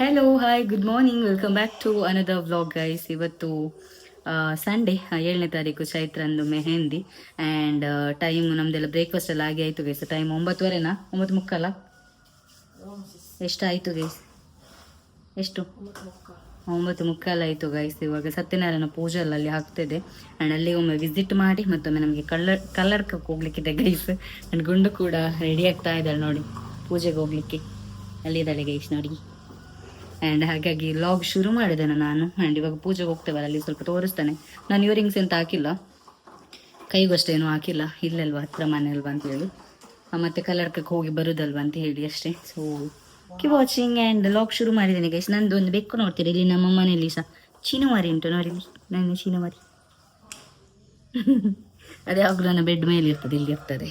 Hello hi good morning welcome back to another vlog guys ಇವತ್ತು Sunday ಏಳನೇ ತಾರೀಕು ಚೈತ್ರಂದು ಮೆಹೆಂದಿ ಆ್ಯಂಡ್ ಟೈಮ್ ನಮ್ದೆಲ್ಲ ಬ್ರೇಕ್ಫಾಸ್ಟ್ ಎಲ್ಲ ಆಗಿ ಆಯಿತು ಗೈಸ್ ಟೈಮ್ ಒಂಬತ್ತುವರೆನಾ? ಒಂಬತ್ತು ಮುಕ್ಕಲ್ಲ ಎಷ್ಟಾಯಿತು ಗೈಸ್ ಎಷ್ಟು? ಒಂಬತ್ತು ಮುಕ್ಕಾಲು ಆಯಿತು ಗೈಸ್ ಇವಾಗ ಸತ್ಯನಾರಾಯಣ ಪೂಜೆ ಅಲ್ಲಿ ಹಾಕ್ತಿದೆ ಆ್ಯಂಡ್ ಅಲ್ಲಿ ಒಮ್ಮೆ ವಿಸಿಟ್ ಮಾಡಿ ಮತ್ತೊಮ್ಮೆ ನಮಗೆ ಕಲ್ಲರ್ ಕಲ್ಲರ್ಕ್ಕೆ ಹೋಗ್ಲಿಕ್ಕಿದೆ ಗೈಸ್ ಆ್ಯಂಡ್ ಗುಂಡು ಕೂಡ ರೆಡಿ ಆಗ್ತಾ ಇದ್ದಾಳೆ ನೋಡಿ, ಪೂಜೆಗೆ ಹೋಗ್ಲಿಕ್ಕೆ. ಅಲ್ಲಿದ್ದಾಳೆ ಗೈಸ್ ನೋಡಿ. ಆ್ಯಂಡ್ ಹಾಗಾಗಿ ಲಾಗ್ ಶುರು ಮಾಡಿದ್ದೇನೆ ನಾನು. ಆ್ಯಂಡ್ ಇವಾಗ ಪೂಜೆಗೆ ಹೋಗ್ತೇವಲ್ಲ ಅಲ್ಲಿ ಸ್ವಲ್ಪ ತೋರಿಸ್ತೇನೆ. ನಾನು ಇಯರಿಂಗ್ಸ್ ಎಂತ ಹಾಕಿಲ್ಲ. ಕೈಗೂ ಅಷ್ಟೇನು ಹಾಕಿಲ್ಲ. ಇಲ್ಲಲ್ವಾ ಹತ್ರ ಮನೆ ಅಲ್ವಾ ಅಂತ ಹೇಳಿ. ಆ, ಮತ್ತೆ ಕಲರ್ಕಕ್ಕೆ ಹೋಗಿ ಬರೋದಲ್ವಾ ಅಂತ ಹೇಳಿ ಅಷ್ಟೇ. So keep watching and vlog ಶುರು ಮಾಡಿದ್ದೇನೆ ಗೈಸ್ ನಂದು ಒಂದು ಬೆಕ್ಕು ನೋಡ್ತೀರಿ? ಇಲ್ಲಿ ನಮ್ಮ ಮನೆಯಲ್ಲಿ ಸಹ ಚೀನವಾರಿ ಉಂಟು ನೋಡಿ ನಾನು ನನ್ನ ಚೀನವಾರಿ. ಅದೇ ಯಾವಾಗಲೂ ನನ್ನ ಬೆಡ್ ಮೇಲೆ ಇರ್ತದೆ ಇಲ್ಲಿ ಇರ್ತದೆ.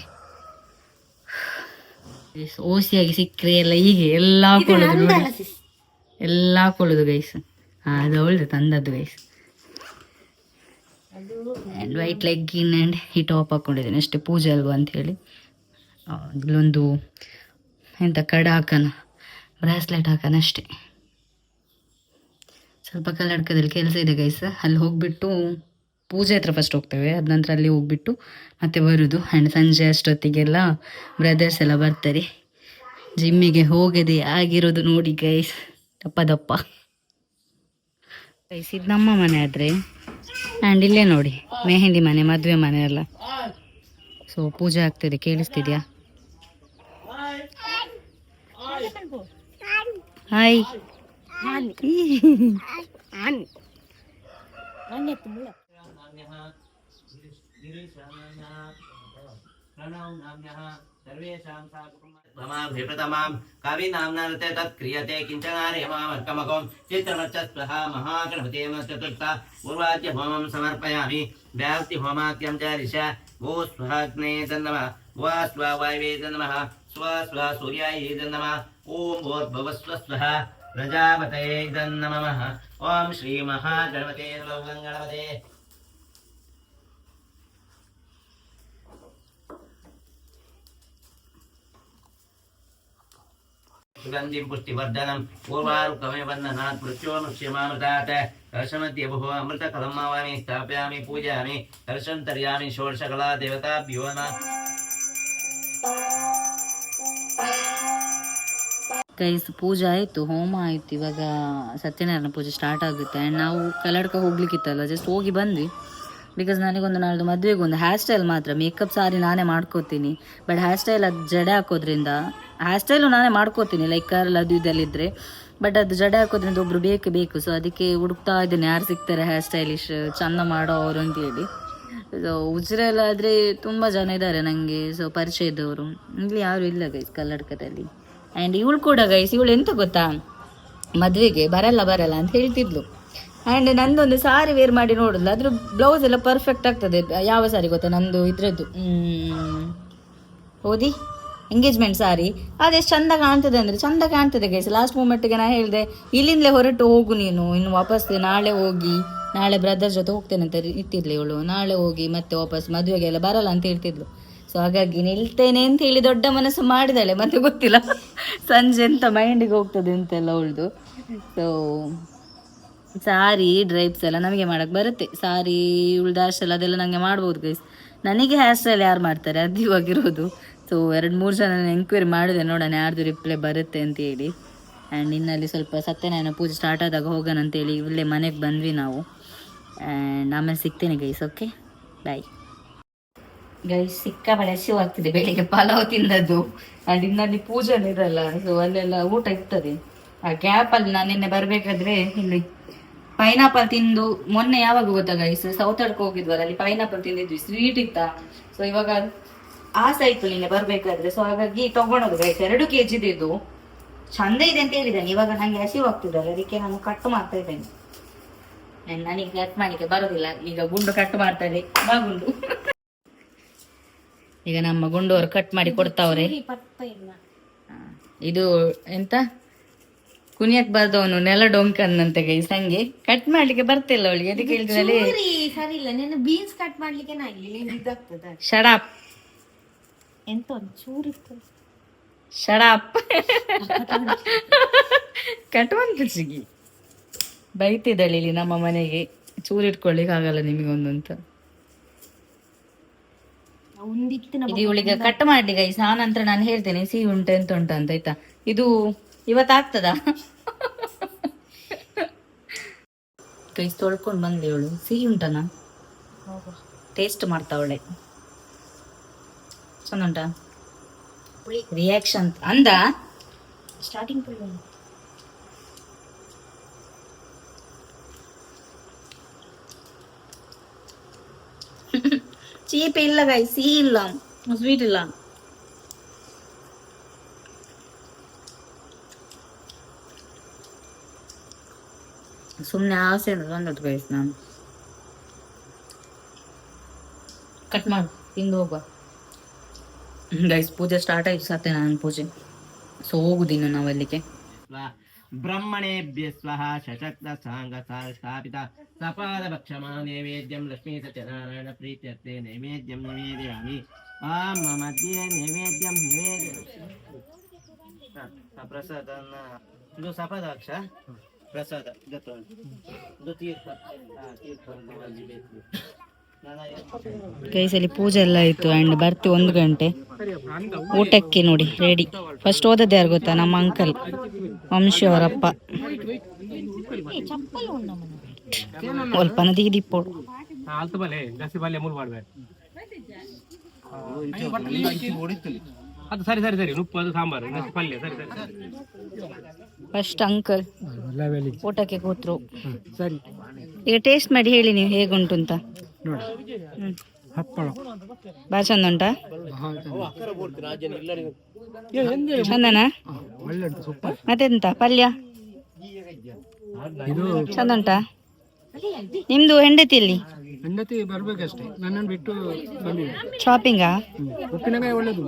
ಓಸಿಯಾಗಿ ಸಿಕ್ಕರೆ ಎಲ್ಲ ಹೀಗೆ ಎಲ್ಲ ಹಾಕೊಳ್ಳೋದು ಎಲ್ಲ ಹಾಕೊಳ್ಳೋದು ಗೈಸ್ ಅದು ಒಳ್ಳೆ ತಂದದ್ದು guys and white legging and ಈ ಟಾಪ್ ಹಾಕ್ಕೊಂಡಿದ್ದೀನಿ ಅಷ್ಟೇ ಪೂಜೆ ಅಲ್ವಾ ಅಂಥೇಳಿ. ಇಲ್ಲೊಂದು, ಎಂತ, ಕಡ ಹಾಕನ ಬ್ರಾಸ್ಲೆಟ್ ಹಾಕನ ಅಷ್ಟೇ. ಸ್ವಲ್ಪ ಕಲ್ಲಡ್ಕದಲ್ಲಿ ಕೆಲಸ ಇದೆ ಗೈಸ್ ಅಲ್ಲಿ ಹೋಗ್ಬಿಟ್ಟು ಪೂಜೆ ಹತ್ರ ಫಸ್ಟ್ ಹೋಗ್ತೇವೆ. ಅದ ನಂತರ ಅಲ್ಲಿ ಹೋಗ್ಬಿಟ್ಟು ಮತ್ತೆ ಬರೋದು. ಆ್ಯಂಡ್ ಸಂಜೆ ಅಷ್ಟೊತ್ತಿಗೆಲ್ಲ ಬ್ರದರ್ಸ್ ಎಲ್ಲ ಬರ್ತಾರೆ. ಜಿಮ್ಮಿಗೆ ಹೋಗದೆ ಆಗಿರೋದು ನೋಡಿ ಗೈಸ್ ದಪ್ಪ ದಪ್ಪ. ಇದು ನಮ್ಮ ಮನೆ ಆದರೆ? ಆ್ಯಂಡ್ ಇಲ್ಲೇ ನೋಡಿ ಮೆಹಂದಿ ಮನೆ ಮದುವೆ ಮನೆ ಎಲ್ಲ. ಸೊ ಪೂಜೆ ಆಗ್ತಿದೆ ಕೇಳಿಸ್ತಿದ್ಯಾ? ಹಾಯ್ प्रथमां कविनाम्ना रते तत् क्रियते किञ्चनार्यमामर्कमकं चित्रमर्चस्पृह महागणपते चतुर्थ पूर्वाद्य होमं समर्पयामि। व्याप्ति स्वा वायवे नमः स्व स्व सूर्याय नमः ॐ भूर्भुवस्व स्वः प्रजापतये गणपते ಸುಗಂಧಿ ಪುಷ್ಟಿವರ್ಧನಂ ಪೂರ್ವಾರುಕಮೇ ಬಂಧನಾತ್ ಮೃತ್ಯೋನುಷ್ಯಮಾಮೃತಾತ್ ಕರ್ಷಣತಿ ಬಹು ಅಮೃತ ಕಲಮಾವಾಮಿ ಸ್ಥಾಪಯಾಮಿ ಪೂಜಾಮಿ ಕರ್ಷಂತರ್ಯಾಮಿ ಷೋಡಶಕಲಾ ದೇವತಾಭ್ಯೋ ಗೈಸ್ ಪೂಜೆ ಆಯಿತು ಹೋಮ ಆಯಿತು ಇವಾಗ ಸತ್ಯನಾರಾಯಣ ಪೂಜೆ ಸ್ಟಾರ್ಟ್ ಆಗುತ್ತೆ. ನಾವು ಕಲ್ಲಡ್ಕ ಹೋಗ್ಲಿಕ್ಕಿತ್ತಲ್ಲ ಜಸ್ಟ್ ಹೋಗಿ ಬಂದ್ವಿ. ಬಿಕಾಸ್ ನನಗೊಂದು ನಾಳ್ದು ಮದುವೆಗೆ ಒಂದು ಹೇರ್ ಸ್ಟೈಲ್ ಮಾತ್ರ. ಮೇಕಪ್ ಸಾರಿ ನಾನೇ ಮಾಡ್ಕೋತೀನಿ. ಬಟ್ ಹೇರ್ ಸ್ಟೈಲ್ ಅದು ಜಡೆ ಹಾಕೋದ್ರಿಂದ ಹೇರ್ ಸ್ಟೈಲು ನಾನೇ ಮಾಡ್ಕೋತೀನಿ. ಲೈಕ್ ಕರ್ಲ್ ಅದು ಇದಲ್ಲಿದ್ದರೆ ಬಟ್ ಅದು ಜಡೆ ಹಾಕೋದ್ರಿಂದ ಒಬ್ರು ಬೇಕು ಬೇಕು. ಸೊ ಅದಕ್ಕೆ ಹುಡುಕ್ತಾ ಇದ್ದೀನಿ. ಯಾರು ಸಿಗ್ತಾರೆ ಹೇರ್ ಸ್ಟೈಲಿಶ್ ಚೆಂದ ಮಾಡೋ ಅವರು ಅಂತ ಹೇಳಿ. ಸೊ ಉಜಿರೆಲ್ಲಾದರೆ ತುಂಬ ಜನ ಇದ್ದಾರೆ ನನಗೆ ಸೊ ಪರಿಚಯ ಇದ್ದವರು. ಇಲ್ಲಿ ಯಾರು ಇಲ್ಲ ಗೈಸ್ ಕಲ್ಲಡ್ಕದಲ್ಲಿ ಆ್ಯಂಡ್ ಇವಳು ಕೂಡ ಗೈಸ್ ಇವಳು ಎಂತ ಗೊತ್ತಾ? ಮದುವೆಗೆ ಬರಲ್ಲ ಬರಲ್ಲ ಅಂತ ಹೇಳ್ತಿದ್ಲು. ಆ್ಯಂಡ್ ನಂದೊಂದು ಸಾರಿ ವೇರ್ ಮಾಡಿ ನೋಡಿದ್ಲು ಅದ್ರ ಬ್ಲೌಸ್ ಎಲ್ಲ ಪರ್ಫೆಕ್ಟ್ ಆಗ್ತದೆ. ಯಾವ ಸಾರಿ ಗೊತ್ತಾ? ನಂದು ಇದ್ರದ್ದು. ಓದಿ. ಎಂಗೇಜ್ಮೆಂಟ್ ಸಾರಿ ಅದೆಷ್ಟು ಚಂದ ಕಾಣ್ತದೆ ಅಂದರೆ ಚಂದ ಕಾಣ್ತದೆ ಗೈಸ್ ಲಾಸ್ಟ್ ಮೂಮೆಂಟ್ಗೆ ನಾನು ಹೇಳಿದೆ, ಇಲ್ಲಿಂದಲೇ ಹೊರಟು ಹೋಗು ನೀನು. ಇನ್ನು ವಾಪಸ್ ನಾಳೆ ಹೋಗಿ, ನಾಳೆ ಬ್ರದರ್ ಜೊತೆ ಹೋಗ್ತೇನೆ ಅಂತ ಇತ್ತಿದ್ಲು ಇವಳು. ನಾಳೆ ಹೋಗಿ ಮತ್ತೆ ವಾಪಸ್ ಮದುವೆಗೆಲ್ಲ ಬರಲ್ಲ ಅಂತ ಹೇಳ್ತಿದ್ಲು. ಸೊ ಹಾಗಾಗಿ ನಿಲ್ತೇನೆ ಅಂತ ಹೇಳಿ ದೊಡ್ಡ ಮನಸ್ಸು ಮಾಡಿದಾಳೆ. ಮತ್ತೆ ಗೊತ್ತಿಲ್ಲ. ಸಂಜೆ ಎಂತ ಮೈಂಡಿಗೆ ಹೋಗ್ತದೆ ಅಂತೆಲ್ಲ ಅವಳದು. ಸೊ ಸಾರಿ ಡ್ರೈಪ್ಸ್ ಎಲ್ಲ ನಮಗೆ ಮಾಡಕ್ಕೆ ಬರುತ್ತೆ. ಸಾರಿ, ಉಳ್ದ ಎಲ್ಲ ಅದೆಲ್ಲ ನನಗೆ ಮಾಡ್ಬೋದು ಗೈಸ್ ನನಗೆ ಹೇರ್ ಸ್ಟೈಲ್ ಯಾರು ಮಾಡ್ತಾರೆ? ಅದು ಇವಾಗಿರೋದು. ಸೊ ಎರಡು ಮೂರು ಜನ ಎಂಕ್ವೈರಿ ಮಾಡಿದೆ, ನೋಡೋಣ ಯಾರ್ದು ರಿಪ್ಲೈ ಬರುತ್ತೆ ಅಂತ ಹೇಳಿ. ಆ್ಯಂಡ್ ಇನ್ನಲ್ಲಿ ಸ್ವಲ್ಪ ಸತ್ಯನಾರಾಯಣ ಪೂಜೆ ಸ್ಟಾರ್ಟ್ ಆದಾಗ ಹೋಗೋಣ ಅಂತೇಳಿ ಇಲ್ಲೇ ಮನೆಗೆ ಬಂದ್ವಿ ನಾವು. ಆ್ಯಂಡ್ ಆಮೇಲೆ ಸಿಗ್ತೇನೆ ಗೈಸ್ ಓಕೆ ಬಾಯ್ ಗೈಸ್ ಸಿಕ್ಕಾಪಟ್ಟೆ ಹಸಿವಾಗ್ತಿದೆ ಬೆಳಿಗ್ಗೆ ಪಲಾವ್ ತಿಂದದ್ದು. ಆ್ಯಂಡ್ ಇನ್ನಲ್ಲಿ ಪೂಜೆ ಇರಲ್ಲ. ಸೊ ಅಲ್ಲೆಲ್ಲ ಊಟ ಇರ್ತದೆ. ಆ ಗ್ಯಾಪಲ್ಲಿ ನಾನು ನಿನ್ನೆ ಬರಬೇಕಾದ್ರೆ ಇಲ್ಲಿ ಪೈನಾಪಲ್ ತಿಂದು ಮೊನ್ನೆ ಯಾವಾಗ ಗೊತ್ತಾ ಗೈಸ್ ಸೌತಡ್ಕ ಹೋಗಿದ್ವಲ್ಲ ಅಲ್ಲಿ ಪೈನಾಪಲ್ ತಿಂದಿದ್ವಿ ಸ್ವೀಟ್ ಇತ್ತ? ಸೊ ಇವಾಗ ಆ ಆಯ್ತು ನಿನ್ನೆ ಬರ್ಬೇಕಾದ್ರೆ ಸೊ ಹಾಗಾಗಿ ತಗೊಂಡೋದು ಗೈಸ್ ಎರಡು ಕೆ ಇದು ಚಂದ ಇದೆ ಅಂತ ಹೇಳಿದ್ದಾನೆ ಇವಾಗ ನಂಗೆ ಹಸಿವಾಗ್ತಿದ್ದಾರೆ ಅದಕ್ಕೆ ನಾನು ಕಟ್ ಮಾಡ್ತಾ ಇದ್ದೇನೆ. ನನಗೆ ಕಟ್ ಮಾಡಲಿಕ್ಕೆ ಬರೋದಿಲ್ಲ ಈಗ ಗುಂಡು ಕಟ್ ಮಾಡ್ತಾ ಬಾ ಗುಂಡು. ಈಗ ನಮ್ಮ ಗುಂಡು ಅವ್ರು ಕಟ್ ಮಾಡಿ ಕೊಡ್ತಾವ್ರೆ. ಇದು ಎಂತ? ಕುಣಿಯಕ್ ಬರ್ದವನು ನೆಲ ಡೊಂಕನ್ನಂತೆ ಗೈಸ್. ಹಂಗೆ ಕಟ್ ಮಾಡ್ಲಿಕ್ಕೆ ಬರ್ತಿಲ್ಲ ಅವಳಿಗೆ. ಅದಕ್ಕೆ ಹೇಳಿದ್ರಲ್ಲಿ ಸರಿ ಇಲ್ಲ ನೀನು ಬೀನ್ಸ್ ಕಟ್ ಮಾಡ್ಲಿಕ್ಕೆ ಇದಾಗ್ತದ. ಶಡಾಪ್ ಎಂತ ಒಂದು ಚೂರು ಶಡಾಪ್ ಕಟ್ವನ್ ಪಿಚಿಗಿ ಬೈತಿದ್ದಾಳೆ ಇಲ್ಲಿ ನಮ್ಮ ಮನೆಗೆ. ಚೂರಿಟ್ಕೊಳ್ಳಿಕ್ ಆಗಲ್ಲ ನಿಮಗೊಂದಂತ ಇದು ಇವಳಿಗೆ ಕಟ್ ಮಾಡಿ ಗೈಸ್. ಆ ನಂತರ ನಾನು ಹೇಳ್ತೇನೆ ಸಿಹಿ ಉಂಟು ಎಂತ ಉಂಟು ಅಂತ ಆಯ್ತಾ? ಇದು ಇವತ್ತಾಗ್ತದಾ? ಕೈ ತೊಳ್ಕೊಂಡು ಬಂದೆ ಇವಳು ಸಿಹಿ ಉಂಟನಾ? ಟೇಸ್ಟ್ ಮಾಡ್ತಾವಳೆ ಚಂದ ಉಂಟಾ? ರಿಯಾಕ್ಷನ್ ಅಂದ? ಸ್ಟಾರ್ಟಿಂಗ್ ಚೀಪ್ ಇಲ್ಲ ಗೈಸ್ ಸಿಹಿ ಇಲ್ಲ. ಸ್ವೀಟ್ ಇಲ್ಲ. ಸುಮ್ಮನೆ ಆಸೆ ಬಂದಟ್ಟು ಗೈಸ್ ನಾನು. ಕಟ್ ಮಾಡು ತಿಂದು ಹೋಗುವ. ಗೈಸ್ ಪೂಜೆ ಸ್ಟಾರ್ಟ್ ಆಯ್ತು ಸತ್ತೆ ನಾನು ಪೂಜೆ. ಸೊ ಹೋಗುದಿನ್ನು ನಾವು ಅಲ್ಲಿಗೆ. ಸ್ವ ಬ್ರಹ್ಮಣೇಭ್ಯ ಸ್ವಹ ಸಶಕ್ತ ಸಾಂಗ ಸ್ಥಾಪಿತ. ಸಪಾದ ಭಕ್ಷಮ ನೈವೇದ್ಯಂ ಲಕ್ಷ್ಮೀ ಸತ್ಯನಾರಾಯಣ ಪ್ರೀತ್ಯರ್ಥೆ ನೈವೇದ್ಯಂ ನಿವೇದಯಾಮಿ. ಆಂ ಮಧ್ಯೆ ನೈವೇದ್ಯಂ ನಿವೇದ್ಯ ಹ, ಪ್ರಸಾದ ಇದು ಸಪಾದಾಕ್ಷ ಪ್ರಸಾದ ಕೈಸಲ್ಲಿ ಪೂಜೆ ಎಲ್ಲ ಆಯ್ತು ಅಂಡ್ ಬರ್ತೀವಿ ಒಂದು ಗಂಟೆ. ಊಟಕ್ಕೆ ನೋಡಿ ರೆಡಿ ಫಸ್ಟ್ ಓದದ್ದು ಯಾರು ಗೊತ್ತಾ? ನಮ್ಮ ಅಂಕಲ್ ವಂಶಿ ಅವರಪ್ಪ. ಒಲ್ಪನ ಮಾಡ್ಬೇಕು ಅದು ಸರಿ ಸರಿ ಸರಿ. ಉಪ್ಪು ಅದು ಸಾಂಬಾರು ಪಲ್ಯ ಸರಿ ಸರಿ. ಫಸ್ಟ್ ಅಂಕಲ್ ಊಟಕ್ಕೆ ಕೂತ್ರು. ಸರಿ. ಈಗ ಟೇಸ್ಟ್ ಮಾಡಿ ಹೇಳಿ ನೀವು ಹೇಗುಂಟು ಅಂತ. ನೋಡಿ. ಹ್ಮ್. ಹಪ್ಪಳ. ಭಾಳ ಚಂದ ಉಂಟಾ? ಚಂದನಾ? ಒಳ್ಳೆ ಉಂಟು ಸೂಪರ್ ಮತ್ತೆಂತ? ಪಲ್ಯ? ಇದು ಚಂದ ಉಂಟಾ? ನಿಮ್ದು ಹೆಂಡತಿಯಲ್ಲಿ ಹೆಂಡತಿ ಬರ್ಬೇಕಷ್ಟೇ. ನನ್ನನ್ನು ಬಿಟ್ಟು ಬಂದಿದೆ. ಶಾಪಿಂಗಾ ಉಪ್ಪಿನಕಾಯಿ ಒಳ್ಳೇದು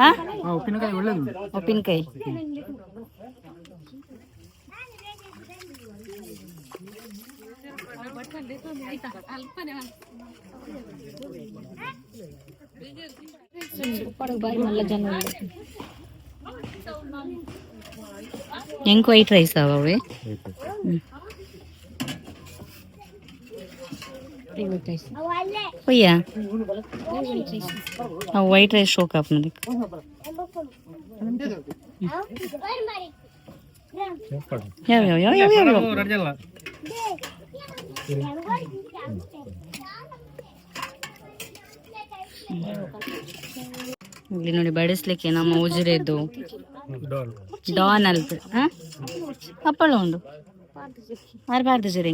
ಹಾ? ಉಪ್ಪಿನಕಾಯಿ ಒಳ್ಳೇದು ಉಪ್ಪಿನಕಾಯಿ. ಹೆಂಗ್ ವೈಟ್ ರೈಸ್ ಅವೇ ಅಯ್ಯ ನಾವು ವೈಟ್ ರೈಸ್ ಶೋಕ್ ಆಫ್ ನೋಡಿ ಯಾವ ಯಾವ ಯಾವ ಯಾವ ಯಾವ ಇಲ್ಲಿ ನೋಡಿ ಬಡಿಸ್ಲಿಕ್ಕೆ ನಮ್ಮ ಉಜಿರೆದ್ದು. ಡೋಲ್ ಡಾನ್ ಅಲ್ತ ಹಪ್ಪಳ ಉಂಡು. ಮಾರಬಾರ್ದು ಜರಿ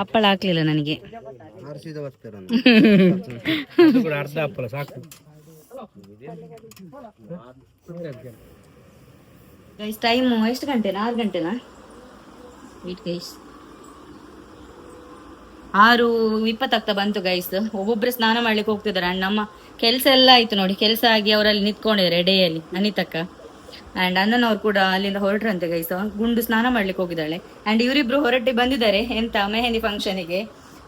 ಹಪ್ಪಳ ಹಾಕ್ಲಿಲ್ಲ ನನಗೆ. ಗೈಸ್ ಟೈಮ್ ಎಷ್ಟು ಗಂಟೆನಾ? ಆರು ಗಂಟೆನಾ? ವೇಟ್ ಗೈಸ್ ಆರು ಇಪ್ಪತ್ತಾಗ್ತಾ ಬಂತು ಗೈಸ್ ಒಬ್ಬೊಬ್ರು ಸ್ನಾನ ಮಾಡ್ಲಿಕ್ಕೆ ಹೋಗ್ತಿದ್ದಾರೆ. ಅಂಡ್ ನಮ್ಮ ಕೆಲಸ ಎಲ್ಲ ಆಯ್ತು ನೋಡಿ. ಕೆಲಸ ಆಗಿ ಅವರಲ್ಲಿ ನಿಂತ್ಕೊಂಡಿದ್ದಾರೆ ಡೇಯಲ್ಲಿ ಅನಿತಕ್ಕ. ಅಂಡ್ ಅಣ್ಣನವ್ರು ಕೂಡ ಅಲ್ಲಿಂದ ಹೊರಟ್ರಂತೆ ಗೈಸ್ ಗುಂಡು ಸ್ನಾನ ಮಾಡ್ಲಿಕ್ಕೆ ಹೋಗಿದ್ದಾಳೆ. ಅಂಡ್ ಇವರಿಬ್ರು ಹೊರಟಿ ಬಂದಿದ್ದಾರೆ. ಎಂತ, ಮೆಹಂದಿ ಫಂಕ್ಷನಿಗೆ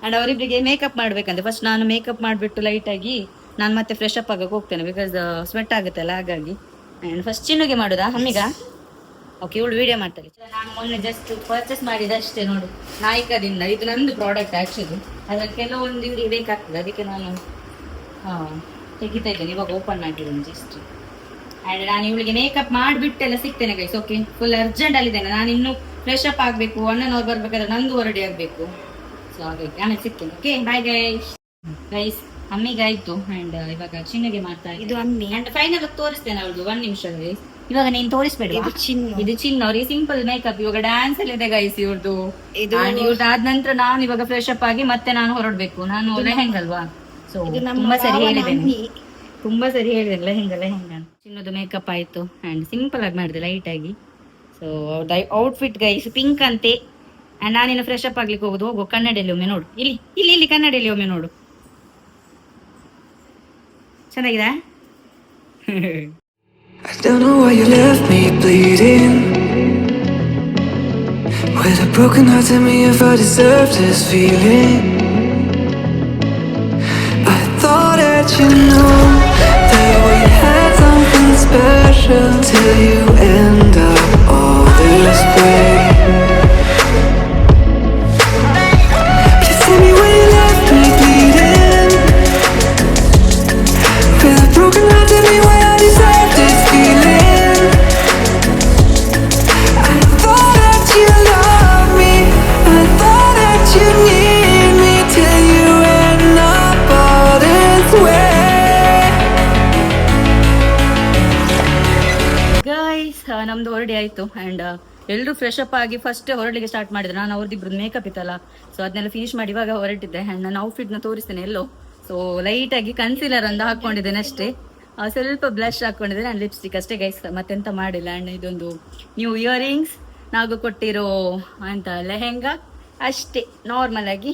ಅಂಡ್ ಅವರಿಬ್ರಿಗೆ ಮೇಕಪ್ ಮಾಡ್ಬೇಕಂತೆ. ಫಸ್ಟ್ ನಾನು ಮೇಕಪ್ ಮಾಡಿಬಿಟ್ಟು ಲೈಟಾಗಿ ನಾನು ಮತ್ತೆ ಫ್ರೆಶ್ ಅಪ್ ಆಗಕ್ಕೆ ಹೋಗ್ತೇನೆ ಬಿಕಾಸ್ ಸ್ವೆಟ್ ಆಗುತ್ತಲ್ಲ, ಹಾಗಾಗಿ. ಅಂಡ್ ಫಸ್ಟ್ ಚಿನ್ನುಗೆ ಮಾಡುದಾ ಅಮ್ಮಿಗ ಓಕೆ ಇವಳು ವಿಡಿಯೋ ಮಾಡ್ತಾರೆ ನಾನು ಮೊನ್ನೆ ಜಸ್ಟ್ ಪರ್ಚೇಸ್ ಮಾಡಿದಷ್ಟೇ ನೋಡು. ನಾಯಿಕದಿಂದ ಇದು ನಂದು ಪ್ರಾಡಕ್ಟ್ ಆ್ಯಕ್ಚುಲಿ ಅದ್ರಲ್ಲಿ ಕೆಲವೊಂದು ಇವ್ರಿಗೆ ಬೇಕಾಗ್ತದೆ ಅದಕ್ಕೆ ನಾನು ಹಾಂ ತೆಗಿತಾ ಇದ್ದೇನೆ ಇವಾಗ ಓಪನ್ ಮಾಡಿದ್ದೀನಿ ಜಸ್ಟ್ ಆ್ಯಂಡ್ ನಾನು ಇವಳಿಗೆ ಮೇಕಪ್ ಮಾಡಿಬಿಟ್ಟೆಲ್ಲ ಸಿಗ್ತೇನೆ ಗೈಸ್ ಓಕೆ ಫುಲ್ ಅರ್ಜೆಂಟ್ ಅಲ್ಲಿದ್ದೇನೆ ನಾನು ಇನ್ನೂ ಫ್ರೆಶ್ ಅಪ್ ಆಗಬೇಕು ಅಣ್ಣನವ್ರು ಬರಬೇಕಾದ್ರೆ ನಂದು ಹೊರಡಿ ಆಗಬೇಕು. ಸೊ ಹಾಗಾಗಿ ಆಮೇಲೆ ಸಿಗ್ತೇನೆ ಓಕೆ ಬಾಯ್ ಗೈಸ್ ಗೈಸ್ ಅಮ್ಮಿಗೆ ಆಯ್ತು ಆ್ಯಂಡ್ ಇವಾಗ ಚಿನ್ನಗೆ ಮಾಡ್ತಾ ಇದು ಅಮ್ಮಿ. ಆ್ಯಂಡ್ ಫೈನಲ್ ತೋರಿಸ್ತೇನೆ ಅವಳದು ಒಂದು ನಿಮಿಷ ಗೈಸ್ ಇವಾಗ ನೀನ್ ತೋರಿಸ್ಬೇಡ ಇದು ಚಿನ್ನ. ಇದು ಚಿನ್ನ. ಅವ್ರಿಗೆ ಸಿಂಪಲ್ ಮೇಕಪ್ ಇವಾಗ ಡ್ಯಾನ್ಸ್ ಅಲ್ಲಿ ಇದೆ ಗೈಸ್ ಇವ್ರದ್ದು ಇದು ಇವ್ರದ್ದು ಆದ ನಂತರ ನಾನು ಇವಾಗ ಫ್ರೆಶ್ ಅಪ್ ಆಗಿ ಮತ್ತೆ ನಾನು ಹೊರಡ್ಬೇಕು. ನಾನು ಲೆಹೆಂಗಲ್ವಾ? ಸೊ ತುಂಬಾ ಸರಿ ಹೇಳಿದ್ದೇನೆ ತುಂಬಾ ಸರಿ ಹೇಳಿದೆ ಲೆಹೆಂಗ ಲೆಹೆಂಗ. ಚಿನ್ನದು ಮೇಕಪ್ ಆಯ್ತು. ಅಂಡ್ ಸಿಂಪಲ್ ಆಗಿ ಮಾಡಿದೆ ಲೈಟ್ ಆಗಿ. ಸೊ ಅವ್ರದ್ದು ಔಟ್ಫಿಟ್ ಗೈಸ್ ಪಿಂಕ್ ಅಂತೆ. ಅಂಡ್ ನಾನಿನ್ನು ಫ್ರೆಶ್ ಅಪ್ ಆಗ್ಲಿಕ್ಕೆ ಹೋಗುದು. ಹೋಗು ಕನ್ನಡಿಯಲ್ಲಿ ಒಮ್ಮೆ ನೋಡು. ಇಲ್ಲಿ ಇಲ್ಲಿ ಇಲ್ಲಿ ಕನ್ನಡಿಯಲ್ಲಿ ಒಮ್ಮೆ ನೋಡು. ಚೆನ್ನಾಗಿದೆ? I don't know why you left me bleeding. With a broken heart, tell me if I deserve this feeling. I thought that you know that we had something special. special till you end up fresh up ಆಗಿ first ಹೊರಡ್ಲಿಕ್ಕೆ start ಮಾಡಿದ್ರು. ನಾನು ಅವ್ರದ್ದು makeup ಇತ್ತಲ್ಲ so ಅದನ್ನೆಲ್ಲ finish ಮಾಡಿ ಇವಾಗ ಹೊರಟಿದ್ದೆ. And ನಾನು ಔಟ್ಫಿಟ್ನ ತೋರಿಸ್ತೇನೆ, ಎಲ್ಲೋ. ಸೊ ಲೈಟಾಗಿ ಕನ್ಸೀಲರ್ ಅಂತ ಹಾಕ್ಕೊಂಡಿದ್ದೇನೆ ಅಷ್ಟೇ. ಸ್ವಲ್ಪ ಬ್ಲಶ್ ಹಾಕ್ಕೊಂಡಿದ್ದೇನೆ ಆ್ಯಂಡ್ ಲಿಪ್ಸ್ಟಿಕ್ ಅಷ್ಟೇ ಗೈಸ್ ಮತ್ತೆಂತ ಮಾಡಿಲ್ಲ. ಆ್ಯಂಡ್ ಇದೊಂದು ನ್ಯೂ ಇಯರಿಂಗ್ಸ್ ನಾವು ಕೊಟ್ಟಿರೋ ಅಂತ ಲೆಹೆಂಗಾ. ಅಷ್ಟೇ ನಾರ್ಮಲ್ ಆಗಿ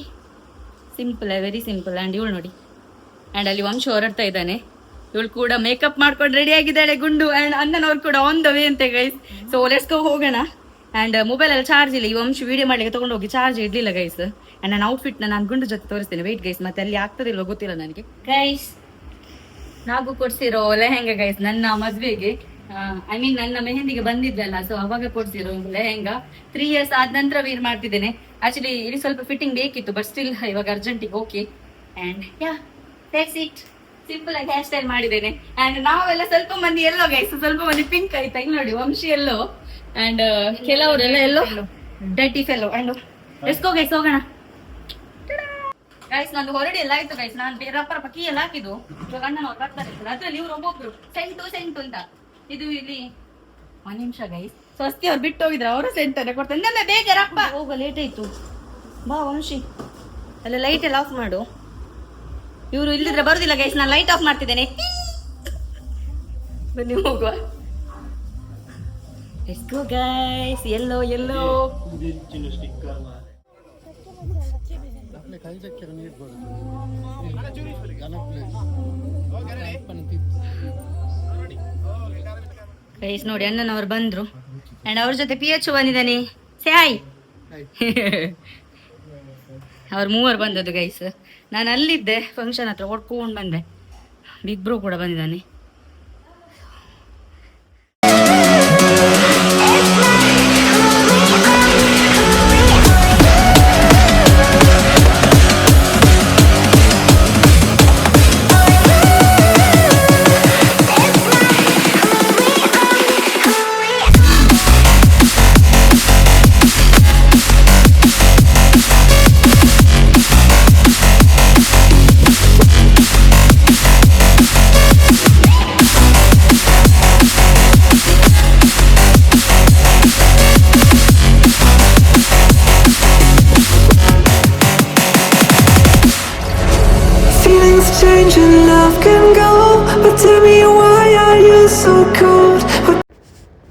ಸಿಂಪಲ್ ವೆರಿ ಸಿಂಪಲ್ ಆ್ಯಂಡ್ ಇವಳು ನೋಡಿ. ಆ್ಯಂಡ್ ಅಲ್ಲಿ ವಂಶ ಹೊರಡ್ತಾ ಇದ್ದಾನೆ. ಇವಳು ಕೂಡ ಮೇಕಪ್ ಮಾಡ್ಕೊಂಡು ರೆಡಿ ಆಗಿದ್ದಾಳೆ ಗುಂಡು. ಆ್ಯಂಡ್ ಅಣ್ಣನವ್ರು ಕೂಡ ಆನ್ ವೇ ಅಂತೆ ಗೈಸ್ ಸೊ ಲೆಟ್ಸ್ ಗೋ ಹೋಗೋಣ. ಆ್ಯಂಡ್ ಮೊಬೈಲ್ ಎಲ್ಲ ಚಾರ್ಜ್ ಇಲ್ಲ. ಈ ವಂಶ ವೀಡಿಯೋ ಮಾಡಲಿಕ್ಕೆ ತಗೊಂಡು ಹೋಗಿ ಚಾರ್ಜ್ ಇಡ್ಲಿಲ್ಲ ಗೈಸ್ ಆ್ಯಂಡ್ ನನ್ನ ಔಟ್ಫಿಟ್ನ ನಾನು ಗುಂಡು ಜೊತೆ ತೋರಿಸ್ತೇನೆ. ವೆಯ್ಟ್ ಗೈಸ್ ಮತ್ತೆ ಅಲ್ಲಿ ಆಗ್ತದಿಲ್ವ ಗೊತ್ತಿಲ್ಲ ನನಗೆ. ಗೈಸ್ ನಾವು ಕೊಡ್ಸಿರೋ ಲೆಹೆಂಗಾ ಗೈಸ್ ನನ್ನ ಮದುವೆಗೆ. ಐ ಮೀನ್ ನನ್ನ ಮೆಹಂದಿಗೆ ಬಂದಿದ್ದಲ್ಲ ಸೊ ಅವಾಗ ಕೊಡ್ಸಿರೋ ಲೆಹೆಂಗಾ. ತ್ರೀ ಇಯರ್ಸ್ ಆದ ನಂತರ ವೀರ್ ಮಾಡ್ತಿದ್ದೇನೆ. ಆಕ್ಚುಲಿ ಇಲ್ಲಿ ಸ್ವಲ್ಪ ಫಿಟ್ಟಿಂಗ್ ಬೇಕಿತ್ತು ಬಟ್ ಸ್ಟಿಲ್ ಇವಾಗ ಅರ್ಜೆಂಟಿಗೆ okay and yeah it simple ಆಗಿ ಹೇರ್ ಸ್ಟೈಲ್ ಮಾಡಿದ್ದೇನೆ. ಅಂಡ್ ನಾವೆಲ್ಲ ಸ್ವಲ್ಪ ಮಂದಿ ಎಲ್ಲೋ ಗೈಸ್ ಸ್ವಲ್ಪ ಮಂದಿ ಪಿಂಕ್ ಆಯ್ತಾ ಇಲ್ಲಿ ನೋಡಿ, ವಂಶಿ ಎಲ್ಲೋ ಅಂಡ್ ಕೆಲವರೆಲ್ಲ ಎಲ್ಲೋ ಡಟಿ ಫೆಲ್ಲೋ ಅಂಡ್ ಎಸ್ಕೋ ಗೈಸ್ ಹೋಗೋಣ. ಗೈಸ್ ನಂದು ಹೊರಡಿ ಎಲ್ಲ ಆಯ್ತು ಗೈಸ್ ನಾನು ಬೇರೆ ಅಪ್ಪರ ಪಕ್ಕಿ ಎಲ್ಲ ಹಾಕಿದ್ದು. ಇವಾಗ ಅಣ್ಣನವ್ರು ಬರ್ತಾರೆ ಅದ್ರಲ್ಲಿ ಇವ್ರು ಒಬ್ಬೊಬ್ರು. ಸೆಂಟು ಸೆಂಟು ಅಂತ. ಇದು ಇಲ್ಲಿ, ಒಂದ್ ನಿಮಿಷ ಗೈಸ್ ಸ್ವಸ್ತಿ ಅವ್ರು ಬಿಟ್ಟು ಹೋಗಿದ್ರು, ಅವರು ಸೆಂಟ್ ಅನ್ನ ಕೊಡ್ತಾರೆ. ಬೇಗ ರಪ್ಪ ಹೋಗ ಲೇಟ್ ಆಯ್ತು. ಬಾ ವಂಶಿ. ಅಲ್ಲ ಲೈಟ್ ಎಲ್ಲ ಆಫ್ ಮಾಡು. ಇವರು ಇಲ್ಲಿದ್ರೆ ಬರುದಿಲ್ಲ ಗೈಸ್ ನಾನು ಲೈಟ್ ಆಫ್ ಮಾಡ್ತಿದ್ದೇನೆ. ಬನ್ನಿ ಹೋಗುವ. ಗೈಸ್ ಎಲ್ಲೋ ಎಲ್ಲೋ ಗೈಸ್ ನೋಡಿ ಅಣ್ಣನವ್ರು ಬಂದ್ರು. ಅಂಡ್ ಅವ್ರ ಜೊತೆ ಪಿ ಎಚ್ ಬಂದಿದ್ದಾನೆ ಸೇ ಹಾಯ್ ಅವ್ರು ಮೂವರು ಬಂದದ್ದು ಗೈಸ್ ನಾನು ಅಲ್ಲಿದ್ದೆ ಫಂಕ್ಷನ್ ಹತ್ರ ಹೊಡ್ಕೊಂಡು ಬಂದೆ. ಬಿಗ್ ಕೂಡ ಬಂದಿದ್ದಾನೆ.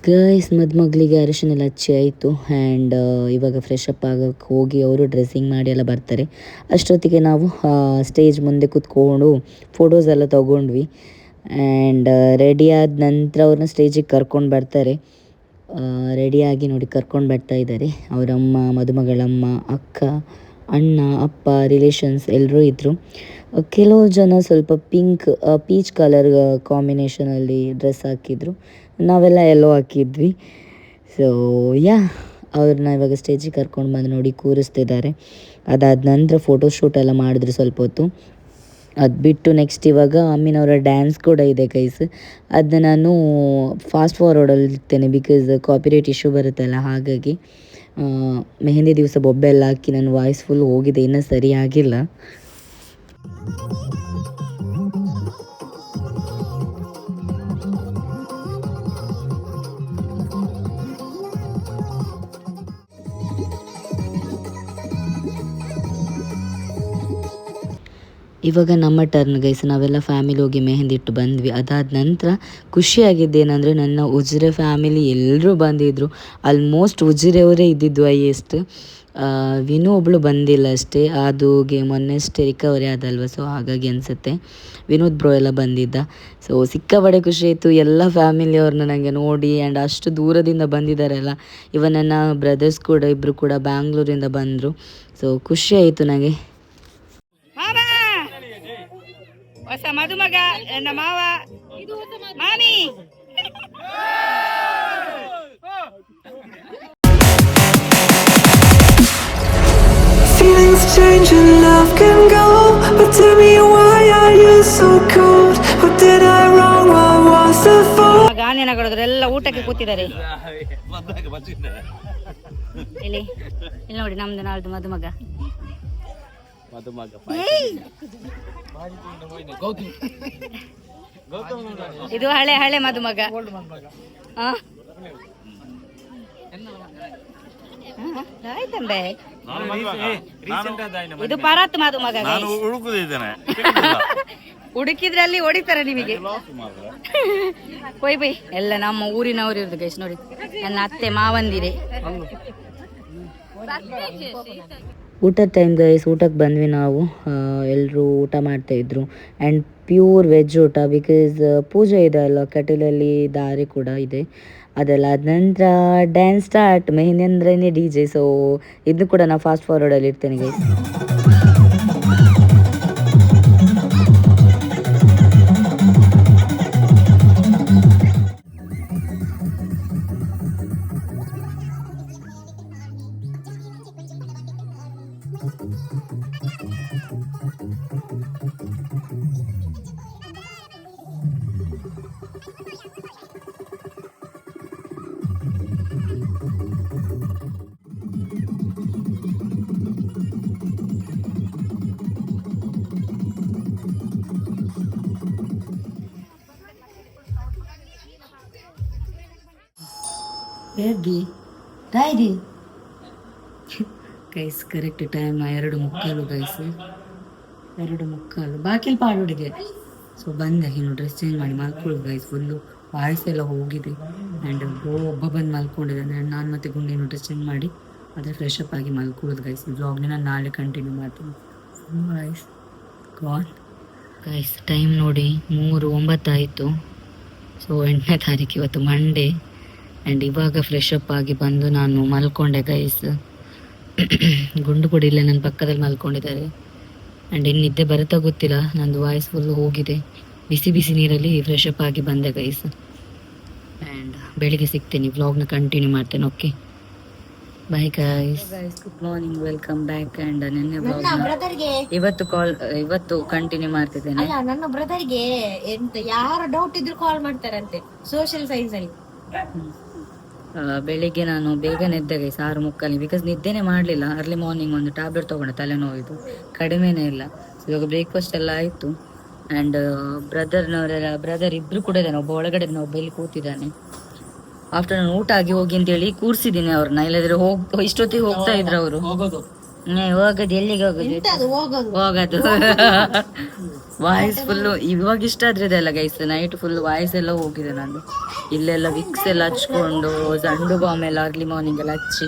ಗೈಸ್ ಮದುಮಗಳಿಗೆ ಅರಿಶಿನೆಲ್ಲ ಹಚ್ಚಿ ಆಯಿತು ಆ್ಯಂಡ್ ಇವಾಗ ಫ್ರೆಶ್ ಅಪ್ ಆಗೋಕ್ಕೆ ಹೋಗಿ ಅವರು ಡ್ರೆಸ್ಸಿಂಗ್ ಮಾಡಿ ಎಲ್ಲ ಬರ್ತಾರೆ. ಅಷ್ಟೊತ್ತಿಗೆ ನಾವು ಸ್ಟೇಜ್ ಮುಂದೆ ಕೂತ್ಕೊಂಡು ಫೋಟೋಸ್ ಎಲ್ಲ ತೊಗೊಂಡ್ವಿ ಆ್ಯಂಡ್ ರೆಡಿ ಆದ ನಂತರ ಅವ್ರನ್ನ ಸ್ಟೇಜಿಗೆ ಕರ್ಕೊಂಡು ಬರ್ತಾರೆ. ರೆಡಿಯಾಗಿ ನೋಡಿ ಕರ್ಕೊಂಡು ಬರ್ತಾ ಇದ್ದಾರೆ. ಅವರಮ್ಮ, ಮದುಮಗಳಮ್ಮ, ಅಕ್ಕ ಅಣ್ಣ, ಅಪ್ಪ ರಿಲೇಷನ್ಸ್ ಎಲ್ಲರೂ ಇದ್ದರು ಕೆಲವು ಜನ ಸ್ವಲ್ಪ ಪಿಂಕ್ ಪೀಚ್ ಕಲರ್ ಕಾಂಬಿನೇಷನಲ್ಲಿ ಡ್ರೆಸ್ ಹಾಕಿದ್ರು. ನಾವೆಲ್ಲ ಎಲ್ಲೋ ಹಾಕಿದ್ವಿ. ಸೊ ಯಾ ಅವ್ರನ್ನ ಇವಾಗ ಸ್ಟೇಜಿಗೆ ಕರ್ಕೊಂಡು ಬಂದು ನೋಡಿ ಕೂರಿಸ್ತಿದ್ದಾರೆ. ಅದಾದ ನಂತರ ಫೋಟೋ ಶೂಟ್ ಎಲ್ಲ ಮಾಡಿದ್ರು ಸ್ವಲ್ಪ ಹೊತ್ತು. ಅದು ಬಿಟ್ಟು ನೆಕ್ಸ್ಟ್ ಇವಾಗ ಅಮ್ಮಿನವರ ಡ್ಯಾನ್ಸ್ ಕೂಡ ಇದೆ ಕೈಸ್ ಅದನ್ನ ನಾನು ಫಾಸ್ಟ್ ಫಾರ್ವರ್ಡಲ್ಲಿ ಇರ್ತೇನೆ ಬಿಕಾಸ್ ಕಾಪಿರೈಟ್ ಇಶ್ಯೂ ಬರುತ್ತಲ್ಲ ಹಾಗಾಗಿ. ಮೆಹಂದಿ ದಿವಸ ಬೊಬ್ಬೆ ಎಲ್ಲ ಹಾಕಿ ನನ್ನ ವಾಯ್ಸ್ ಫುಲ್ ಹೋಗಿದೆ ಇನ್ನೂ ಸರಿ ಇವಾಗ ನಮ್ಮ ಟರ್ನ್ ಗೈಸ್ ನಾವೆಲ್ಲ ಫ್ಯಾಮಿಲಿ ಹೋಗಿ ಮೆಹಂದಿ ಇಟ್ಟು ಬಂದ್ವಿ. ಅದಾದ ನಂತರ ಖುಷಿಯಾಗಿದ್ದೇನೆಂದರೆ ನನ್ನ ಉಜಿರೆ ಫ್ಯಾಮಿಲಿ ಎಲ್ಲರೂ ಬಂದಿದ್ದರು ಆಲ್ಮೋಸ್ಟ್ ಉಜಿರೆಯವರೇ ಇದ್ದಿದ್ದು ಹೈಯೆಸ್ಟ್ ವಿನು ಒಬ್ಬಳು ಬಂದಿಲ್ಲ ಅಷ್ಟೇ. ಅದು ಗೇಮ್ ಮೊನ್ನೆ ಅಷ್ಟೇ ರಿಕವರಿ ಆದಲ್ವ ಸೊ ಹಾಗಾಗಿ ಅನಿಸುತ್ತೆ. ವಿನೋದ್ ಬ್ರೋ ಎಲ್ಲ ಬಂದಿದ್ದ. ಸೊ ಸಿಕ್ಕಾಪಡೆ ಖುಷಿ ಆಯಿತು. ಎಲ್ಲ ಫ್ಯಾಮಿಲಿಯವ್ರನ್ನ ನನಗೆ ನೋಡಿ ಆ್ಯಂಡ್ ಅಷ್ಟು ದೂರದಿಂದ ಬಂದಿದ್ದಾರಲ್ಲ ಇವನ್ ನನ್ನ ಬ್ರದರ್ಸ್ ಕೂಡ ಇಬ್ಬರು ಕೂಡ ಬ್ಯಾಂಗ್ಳೂರಿಂದ ಬಂದರು. ಸೊ ಖುಷಿ ಆಯಿತು ನನಗೆ ಹೊಸ ಮದುಮಗ ನನ್ನ ಮಾವ ಮಾಮಿ Feelings change and love can go. But tell me why are you so cold? What did I wrong? What was the fault? ಗಾಂಧಿನಗರದವರೆಲ್ಲ ಊಟಕ್ಕೆ ಕೂತಿದ್ದಾರೆ ಇಲ್ಲಿ ಇಲ್ಲಿ ನೋಡಿ ನಮ್ದು ನಾಳ್ದು ಮದುಮಗ ಇದು ಹಳೆ ಹಳೆ ಮದುಮಗ. ಆಯ್ತಂಬೆ. ಇದು ಪರಾತ್ ಮದುಮಗ ಹುಡುಕಿದ್ರೆ ಹುಡುಕಿದ್ರಲ್ಲಿ ಹೊಡಿತಾರೆ ನಿಮಗೆ. ಕೊಯ್ ಬೈ ಎಲ್ಲ ನಮ್ಮ ಊರಿನವರು ಇರೋದು ಗೈಸ್ ನೋಡಿ. ನನ್ನ ಅತ್ತೆ ಮಾವಂದಿರೆ. ಊಟದ ಟೈಮ್ ಗೈಸ್ ಊಟಕ್ಕೆ ಬಂದ್ವಿ ನಾವು. ಎಲ್ಲರೂ ಊಟ ಮಾಡ್ತಾ ಇದ್ರು. ಆ್ಯಂಡ್ ಪ್ಯೂರ್ ವೆಜ್ ಊಟ ಬಿಕಾಸ್ ಪೂಜೆ ಇದೆ ಅಲ್ಲ ಕಟೀಲಲ್ಲಿ ದಾರಿ ಕೂಡ ಇದೆ. ಅದೆಲ್ಲ ಆದ ನಂತರ ಡ್ಯಾನ್ಸ್ ಸ್ಟಾರ್ಟ್ ಮೆಹಂದಿ ಅಂದ್ರೇ ಡಿ ಜೆ ಸೊ ಇದು ಕೂಡ ನಾವು ಫಾಸ್ಟ್ ಫಾರ್ವರ್ಡಲ್ಲಿ ಇರ್ತೇನೆ guys baby diary guys correct time ಎರಡು ಮುಕ್ಕಾಲು ಗೈಸ್. ಎರಡು ಮುಕ್ಕಾಲು. ಬಾಕಿಲ್ ಪಾಡುಡಿಗೆ. ಸೊ ಬಂದಾಗ ಇನ್ನು ಡ್ರೆಸ್ ಚೇಂಜ್ ಮಾಡಿ ಮಲ್ಕೊಳ್ಳೋದು ಗೈಸ್ ಫುಲ್ಲು ವಾಯ್ಸ್ ಎಲ್ಲ ಹೋಗಿದೆ. ಆ್ಯಂಡ್ ಒಬ್ಬ ಬಂದು ಮಲ್ಕೊಂಡಿದ್ದಾನೆ. ಅಂದರೆ ನಾನು ಮತ್ತೆ ಗುಂಡಿ ಇನ್ನು ಡ್ರೆಸ್ ಚೇಂಜ್ ಮಾಡಿ ಅದೇ ಫ್ರೆಶ್ ಅಪ್ ಆಗಿ ಮಲ್ಕೊಳ್ಳೋದು ಗೈಸ್ ಬ್ಲಾಗ್ನ ನಾನು ನಾಳೆ ಕಂಟಿನ್ಯೂ ಮಾಡ್ತೀನಿ. ಗೈಸ್ ಗಾನ್ ಗೈಸ್ ಟೈಮ್ ನೋಡಿ ಮೂರು ಒಂಬತ್ತಾಯಿತು ಸೊ ಎಂಟನೇ ತಾರೀಕು ಇವತ್ತು ಮಂಡೇ ಆ್ಯಂಡ್ ಇವಾಗ ಫ್ರೆಶ್ ಅಪ್ ಆಗಿ ಬಂದು ನಾನು ಮಲ್ಕೊಂಡೆ ಗೈಸ್ ಗುಂಡು ಕೂಡ ಇಲ್ಲೇ ನನ್ನ ಪಕ್ಕದಲ್ಲಿ ಮಲ್ಕೊಂಡಿದ್ದಾರೆ. ಆ್ಯಂಡ್ ಇನ್ನು ನಿದ್ದೆ ಬರುತ್ತಾ ಗೊತ್ತಿಲ್ಲ. ನಂದು ವಾಯ್ಸ್ ಫುಲ್ ಹೋಗಿದೆ. ಬಿಸಿ ಬಿಸಿ ನೀರಲ್ಲಿ ಫ್ರೆಶ್ ಅಪ್ ಆಗಿ ಬಂದೆ ಗೈಸ್ ಆ್ಯಂಡ್ ಬೆಳಿಗ್ಗೆ ಸಿಗ್ತೇನೆ. ವ್ಲಾಗ್ನ ಕಂಟಿನ್ಯೂ ಮಾಡ್ತೇನೆ okay bye guys guys good morning welcome back and ನಿನ್ನೆ ಬ್ಲಾಗ್ ಇವತ್ತು ಕಾಲ್ ಇವತ್ತು ಕಂಟಿನ್ಯೂ ಮಾಡ್ತಿದ್ದೇನೆ. ಅಲ್ಲ ನನ್ನ ಬ್ರದರ್ಗೆ ಎಂತ ಯಾರು ಡೌಟ್ ಇದ್ರು ಕಾಲ್ ಮಾಡ್ತಾರಂತೆ ಸೋಷಿಯಲ್ ಸೈನ್ಸ್ ಅಲ್ಲಿ. ಬೆಳಿಗ್ಗೆ ನಾನು ಬೇಗ ಎದ್ದೆ ಸಾರು ಮುಕ್ಕಾಲಿ. ಬಿಕಾಸ್ ನಿದ್ದೆನೇ ಮಾಡಲಿಲ್ಲ. ಅರ್ಲಿ ಮಾರ್ನಿಂಗ್ ಒಂದು ಟ್ಯಾಬ್ಲೆಟ್ ತೊಗೊಂಡೆ ತಲೆನೋವಿದ್ದು ಕಡಿಮೆನೇ ಇಲ್ಲ. ಇವಾಗ ಬ್ರೇಕ್ಫಾಸ್ಟ್ ಎಲ್ಲ ಆಯಿತು. ಆ್ಯಂಡ್ ಬ್ರದರ್ನವರೆಲ್ಲ ಬ್ರದರ್ ಇಬ್ಬರು ಕೂಡ ಇದ್ದಾನೆ ಒಬ್ಬ ಒಳಗಡೆ ಒಬ್ಬ ಇಲ್ಲಿ ಕೂತಿದ್ದಾನೆ. ಆಫ್ಟರ್ನೂನ್ ಊಟ ಆಗಿ ಹೋಗಿ ಅಂತೇಳಿ ಕೂರಿಸಿದ್ದೀನಿ ಅವ್ರನ್ನ. ಇಲ್ಲದ್ರೆ ಹೋಗ್, ಇಷ್ಟೊತ್ತಿಗೆ ಹೋಗ್ತಾ ಇದ್ರು ಅವರು. ಹೋಗೋದು ಎಲ್ಲಿಗೆ ಹೋಗುದು? ಹೋಗೋದು. ವಾಯ್ಸ್ ಫುಲ್ಲು ಇವಾಗ ಇಷ್ಟ ಆದ್ರೆ ಇದೆಲ್ಲ ಗೈಸ್ ನೈಟ್ ಫುಲ್ ವಾಯ್ಸ್ ಎಲ್ಲ ಹೋಗಿದೆ ನಾನು ಇಲ್ಲೆಲ್ಲ ವಿಕ್ಸ್ ಎಲ್ಲ ಹಚ್ಕೊಂಡು ಜಂಡು ಬಾಂಬ್ ಎಲ್ಲ ಅರ್ಲಿ ಮಾರ್ನಿಂಗ್ ಎಲ್ಲ ಹಚ್ಚಿ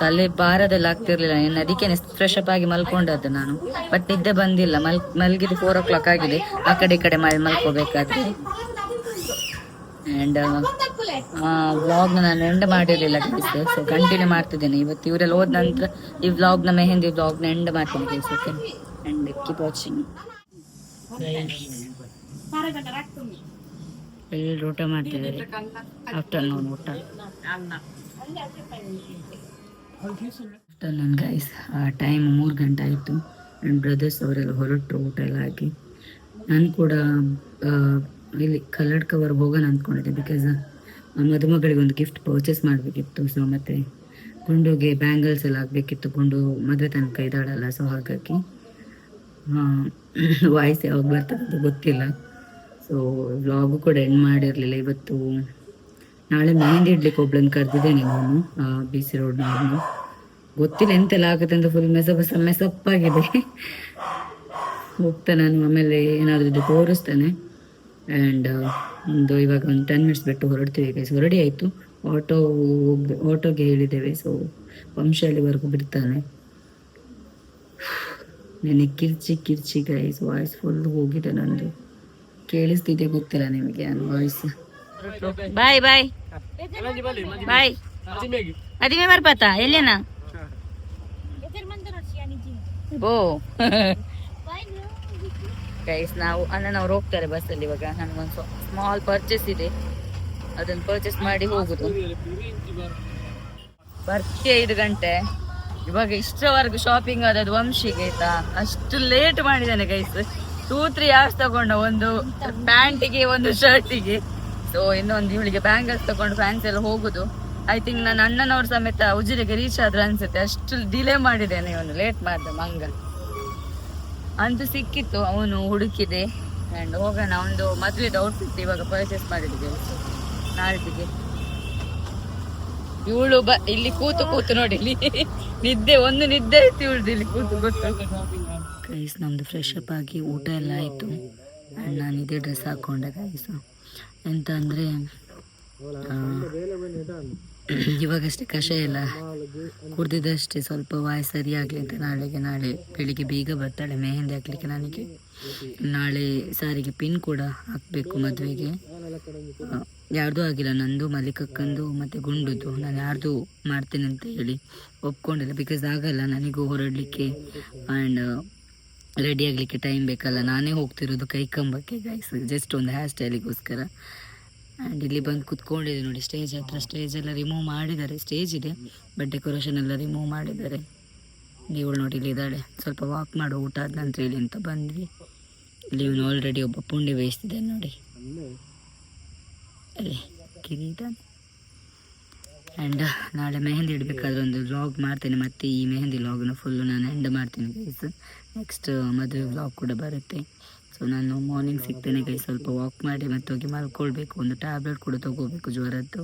ತಲೆ ಭಾರದೆಲ್ಲ ಆಗ್ತಿರ್ಲಿಲ್ಲ. ಇನ್ನು ಅದಕ್ಕೆ ಫ್ರೆಶ್ ಅಪ್ ಆಗಿ ಮಲ್ಕೊಂಡದ್ದು ನಾನು. ಬಟ್ ನಿದ್ದೆ ಬಂದಿಲ್ಲ. ಮಲ್ ಮಲ್ಗಿದ್ದು ಫೋರ್ ಓ ಕ್ಲಾಕ್ ಆಗಿದೆ. ಆ ಕಡೆ ಈ ಕಡೆ ಮಾಡಿ ಮಲ್ಕೋಬೇಕಾದ್ರೆ. ಆ್ಯಂಡ್ ವ್ಲಾಗ್ನ ನಾನು ಎಂಡ್ ಮಾಡಿರಲಿಲ್ಲ ಗೈಸ್ ಸೊ ಕಂಟಿನ್ಯೂ ಮಾಡ್ತಿದ್ದೇನೆ. ಇವತ್ತು ಇವರೆಲ್ಲ ಹೋದ ನಂತರ ಈ ವ್ಲಾಗ್ನ ಮೆಹಂದಿ ವ್ಲಾಗ್ನ ಎಂಡ್ ಮಾಡ್ತೀನಿ guys okay and keep watching ಎಲ್ಲರೂ ಊಟ ಮಾಡ್ತಿದ್ದಾರೆ. ಆಫ್ಟರ್ನೂನ್ ಊಟ. ಆಫ್ಟರ್ನೂನ್ ಗೈಸ್ ಟೈಮ್ ಮೂರು ಗಂಟೆ ಆಯಿತು. ಆ್ಯಂಡ್ ಬ್ರದರ್ಸ್ ಅವರೆಲ್ಲ ಹೊರಟರು ಊಟ ಎಲ್ಲ ಆಗಿ ನಾನು ಕೂಡ ಇಲ್ಲಿ ಕಲರ್ಡ್ ಕವರ್ ಹೋಗೋಣ ಅಂದ್ಕೊಂಡಿದ್ದೆ ಬಿಕಾಸ್ ಮದುಮಗಳಿಗೆ ಒಂದು ಗಿಫ್ಟ್ ಪರ್ಚೇಸ್ ಮಾಡಬೇಕಿತ್ತು. ಸೊ ಮತ್ತು ಗುಂಡುಗೆ ಬ್ಯಾಂಗಲ್ಸ್ ಎಲ್ಲ ಆಗಬೇಕಿತ್ತು ಗುಂಡು ಮದುವೆ ತನಕ ಇದ್ದಾಳಲ್ಲ ಸೊ ಹಾಗಾಗಿ ವಾಯ್ಸ್ ಯಾವಾಗ ಬರ್ತದೆ ಗೊತ್ತಿಲ್ಲ. ಸೊ ವ್ಲಾಗು ಕೂಡ ಎಂಡ್ ಮಾಡಿರಲಿಲ್ಲ ಇವತ್ತು. ನಾಳೆ ಮೆಹಂದಿ ಇಡ್ಲಿಕ್ಕೆ ಒಬ್ಳನ್ನು ಕರೆದಿದ್ದೇನೆ ನಾನು ಬಿ ಸಿ ರೋಡ್ನವ್ರನ್ನು ಗೊತ್ತಿಲ್ಲ ಎಂತೆಲ್ಲ ಆಗುತ್ತೆ ಅಂತ ಫುಲ್ ಮೆಸಬಸ ಮೆಸಪ್ಪಾಗಿದೆ ಹೋಗ್ತಾ ನಾನು ಆಮೇಲೆ ಏನಾದರೂ ಇದು ತೋರಿಸ್ತೇನೆ. ಆ್ಯಂಡ್ ಒಂದು ಇವಾಗ ಒಂದು ಟೆನ್ ಮಿನಿಟ್ಸ್ ಬಿಟ್ಟು ಹೊರಡ್ತೀವಿ ಗೈಸ್ ಹೊರಡಿ ಆಯಿತು. ಆಟೋ ಹೋಗಿ ಆಟೋಗೆ ಹೇಳಿದ್ದೇವೆ. ಸೊ ವಂಶಾಲಿವರೆಗೂ ಬಿಡ್ತಾನೆ. ನೆನೆ ಕಿರ್ಚಿ ಕಿರ್ಚಿ ಗೈಸ್ ವಾಯ್ಸ್ ಫುಲ್ ಹೋಗಿದೆ ನನ್ನದು ಕೇಳಿಸ್ತಿದ್ದೆ ಗೊತ್ತಿಲ್ಲ ನಿಮಗೆ ನನ್ನ ವಾಯ್ಸ್ ಬಾಯ್ ಬಾಯ್ ಬಾಯ್ ಅದಿಮೆ ಬರ್ಬಾತಾ? ಎಲ್ಲೇನಾ ಓ. ಗೈಸ್ ನಾವು ಅಣ್ಣನವ್ರು ಹೋಗ್ತಾರೆ ಬಸ್ಸಲ್ಲಿ ಇವಾಗ. ನನಗೊಂದು ಸ್ಮಾಲ್ ಪರ್ಚೇಸ್ ಇದೆ. ಅದನ್ನು ಪರ್ಚೇಸ್ ಮಾಡಿ ಹೋಗುದು. ಬರ್ತೀಯ ಐದು ಗಂಟೆ? ಇವಾಗ ಇಷ್ಟವರೆಗೂ ಶಾಪಿಂಗ್ ಆದದ್ದು ವಂಶಿಗೆ, ಆಯ್ತಾ? ಅಷ್ಟು ಲೇಟ್ ಮಾಡಿದ್ದಾನೆ ಗೈಸ್ ಟೂ ತ್ರೀ ಅವರ್ಸ್ ತಗೊಂಡ ಒಂದು ಪ್ಯಾಂಟಿಗೆ, ಒಂದು ಶರ್ಟಿಗೆ ಸೊ ಇನ್ನೊಂದು ಇವಳಿಗೆ ಬ್ಯಾಂಗಲ್ಸ್ ತಗೊಂಡು ಫ್ಯಾನ್ಸ್ ಎಲ್ಲ ಹೋಗುದು. ಐ ಥಿಂಕ್ ನನ್ನ ಅಣ್ಣನವ್ರ ಸಮೇತ ಉಜಿರೆಗೆ ರೀಚ್ ಆದ್ರೆ ಅನ್ಸುತ್ತೆ. ಅಷ್ಟು ಡಿಲೇ ಮಾಡಿದ್ದೇನೆ ಇವನು. ಲೇಟ್ ಮಾಡಿದೆ ಮಂಗ ಅಂತೂ ಸಿಕ್ಕಿತ್ತು, ಅವನು ಹುಡುಕಿದೆ. ಆ್ಯಂಡ್ ಹೋಗೋಣ, ಒಂದು ಮದುವೆದು ಔಟ್ಫಿಟ್ ಇವಾಗ ಪರ್ಚೇಸ್ ಮಾಡಿದ್ದೆ ನಾಲ್ಕಿಗೆ ಇವಳು ಬ, ಇಲ್ಲಿ ಕೂತು ಕೂತು ನೋಡಿ, ಇಲ್ಲಿ ನಿದ್ದೆ, ಒಂದು ನಿದ್ದೆ ಆಯ್ತು ಇವಳ್ದು ಇಲ್ಲಿ ಕೂತು ಕೂತು. ಗೈಸ್ ನಮ್ದು ಫ್ರೆಶ್ ಅಪ್ ಆಗಿ ಊಟ ಎಲ್ಲ ಆಯಿತು. ಆ್ಯಂಡ್ ನಾನು ಇದೇ ಡ್ರೆಸ್ ಹಾಕ್ಕೊಂಡೆ ಗೈಸ್ ಎಂತ ಅಂದರೆ ಇವಾಗಷ್ಟೇ ಕಷಾಯ ಎಲ್ಲ ಕುಡ್ದಿದ್ದಷ್ಟೇ ಸ್ವಲ್ಪ ವಾಯ್ ಸರಿ ಆಗಲಿ ಅಂತ ನಾಳೆಗೆ ನಾಳೆ ಬೆಳಿಗ್ಗೆ ಬೇಗ ಬರ್ತಾಳೆ, ಮೆಹಂದಿ ಹಾಕ್ಲಿಕ್ಕೆ ನನಗೆ. ನಾಳೆ ಸಾರಿಗೆ ಪಿನ್ ಕೂಡ ಹಾಕಬೇಕು ಮದುವೆಗೆ. ಯಾರ್ದೂ ಆಗಿಲ್ಲ, ನಂದು, ಮಲ್ಲಿಕಕ್ಕಂದು, ಮತ್ತು ಗುಂಡುದು. ನಾನು ಯಾರ್ದು ಮಾಡ್ತೇನೆ ಅಂತ ಹೇಳಿ ಒಪ್ಕೊಂಡಿಲ್ಲ. ಬಿಕಾಸ್ ಆಗಲ್ಲ, ನನಗೂ ಹೊರಡಲಿಕ್ಕೆ ಆ್ಯಂಡ್ ರೆಡಿ ಆಗಲಿಕ್ಕೆ ಟೈಮ್ ಬೇಕಲ್ಲ. ನಾನೇ ಹೋಗ್ತಿರೋದು ಕೈ ಕಂಬಕ್ಕೆ ಗೈಸ್ ಜಸ್ಟ್ ಒಂದು ಹೇರ್ ಸ್ಟೈಲಿಗೋಸ್ಕರ ಆ್ಯಂಡ್ ಇಲ್ಲಿ ಬಂದು ಕುತ್ಕೊಂಡಿದೆ ನೋಡಿ ಸ್ಟೇಜ್ ಹತ್ರ ಸ್ಟೇಜ್ ಎಲ್ಲ ರಿಮೂವ್ ಮಾಡಿದ್ದಾರೆ ಸ್ಟೇಜ್ ಇದೆ ಬಟ್ ಡೆಕೋರೇಷನ್ ಎಲ್ಲ ರಿಮೂವ್ ಮಾಡಿದ್ದಾರೆ. ಇವಳು ನೋಡಿ ಇಲ್ಲಿ ಇದ್ದಾಳೆ, ಸ್ವಲ್ಪ ವಾಕ್ ಮಾಡೋ ಊಟ ಆದ ನಂತರ ಇಲ್ಲಿ ಅಂತ ಬಂದ್ವಿ. ಇಲ್ಲಿ ಇವನು ಆಲ್ರೆಡಿ ಒಬ್ಬ ಪುಂಡಿ ಬೇಯಿಸ್ತಿದ್ದಾನೆ ನೋಡಿ. ಅಲ್ಲಿ ಕಿರೀಟ ಆ್ಯಂಡ್ ನಾಳೆ ಮೆಹಂದಿ ಇಡಬೇಕಾದ್ರೆ ಒಂದು ವ್ಲಾಗ್ ಮಾಡ್ತೇನೆ, ಮತ್ತು ಈ ಮೆಹಂದಿ ವ್ಲಾಗ್ನ ಫುಲ್ಲು ನಾನು ಎಂಡ್ ಮಾಡ್ತೀನಿ ಗೈಸ್ ನೆಕ್ಸ್ಟ್ ಮದುವೆ ವ್ಲಾಗ್ ಕೂಡ ಬರುತ್ತೆ. ಸೊ ನಾನು ಮಾರ್ನಿಂಗ್ ಸಿಗ್ತೇನೆ ಗೈ ಸ್ವಲ್ಪ ವಾಕ್ ಮಾಡಿ ಮತ್ತೆ ಹೋಗಿ ಮಲ್ಕೊಳ್ಬೇಕು. ಒಂದು ಟ್ಯಾಬ್ಲೆಟ್ ಕೂಡ ತಗೋಬೇಕು ಜ್ವರದ್ದು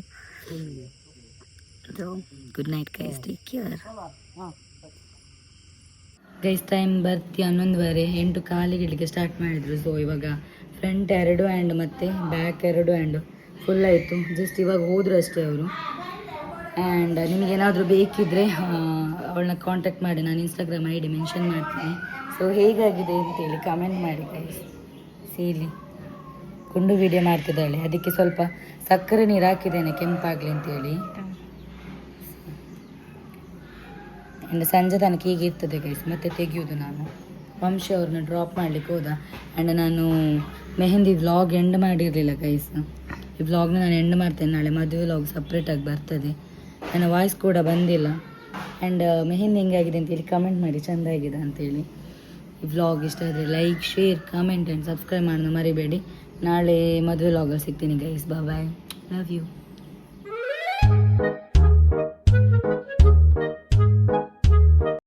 so good night guys take care guys time ಬರ್ತಿ ಹನ್ನೊಂದುವರೆ. ಎಂಟು ಕಾಲಿಗೆ ಸ್ಟಾರ್ಟ್ ಮಾಡಿದ್ರು. ಸೊ ಇವಾಗ ಫ್ರಂಟ್ ಎರಡು ಆ್ಯಂಡ್ ಮತ್ತು ಬ್ಯಾಕ್ ಎರಡು ಆ್ಯಂಡ್ ಫುಲ್ ಆಯಿತು. ಜಸ್ಟ್ ಇವಾಗ ಹೋದ್ರು ಅಷ್ಟೇ ಅವರು. ಆ್ಯಂಡ್ ನಿಮಗೇನಾದರೂ ಬೇಕಿದ್ದರೆ ಅವಳನ್ನ ಕಾಂಟ್ಯಾಕ್ಟ್ ಮಾಡಿ, ನಾನು ಇನ್ಸ್ಟಾಗ್ರಾಮ್ ಐ ಡಿ ಮೆನ್ಷನ್ ಮಾಡ್ತೀನಿ. ಸೊ ಹೇಗಾಗಿದೆ ಅಂತೇಳಿ ಕಮೆಂಟ್ ಮಾಡಿ ಗೈಸ್ ಸೀಲಿ ಕುಂಡು ವಿಡಿಯೋ ಮಾಡ್ತಿದ್ದಾಳೆ. ಅದಕ್ಕೆ ಸ್ವಲ್ಪ ಸಕ್ಕರೆ ನೀರು ಹಾಕಿದ್ದೇನೆ, ಕೆಂಪಾಗಲಿ ಅಂತೇಳಿ ಆ್ಯಂಡ್ ಸಂಜೆ ತನಕ ಹೀಗೆ ಇರ್ತದೆ ಗೈಸ್ ಮತ್ತೆ ತೆಗೆಯೋದು ನಾನು. ವಂಶ ಅವ್ರನ್ನ ಡ್ರಾಪ್ ಮಾಡ್ಲಿಕ್ಕೆ ಹೋದ. ಆ್ಯಂಡ್ ನಾನು ಮೆಹಂದಿ ವ್ಲಾಗ್ ಎಂಡ್ ಮಾಡಿರಲಿಲ್ಲ ಗೈಸ್ ಈ ವ್ಲಾಗ್ನ ನಾನು ಎಂಡ್ ಮಾಡ್ತೇನೆ. ನಾಳೆ ಮದುವೆ ವ್ಲಾಗ್ ಸಪ್ರೇಟಾಗಿ ಬರ್ತದೆ. ನನ್ನ ವಾಯ್ಸ್ ಕೂಡ ಬಂದಿಲ್ಲ. ಆ್ಯಂಡ್ ಮೆಹಂದಿ ಹೆಂಗಾಗಿದೆ ಅಂತೇಳಿ ಕಮೆಂಟ್ ಮಾಡಿ, ಚೆಂದ ಆಗಿದೆ ಅಂತೇಳಿ ಈ ವ್ಲಾಗ್ ಇಷ್ಟ ಆದರೆ like share comment and subscribe ಮಾಡೋದು ಮರಿಬೇಡಿ. ನಾಳೆ ಮದುವೆ ವ್ಲಾಗಲ್ಲಿ ಸಿಗ್ತೀನಿ ಗೈಸ್ ಬಾಯ್ ಲವ್ ಯು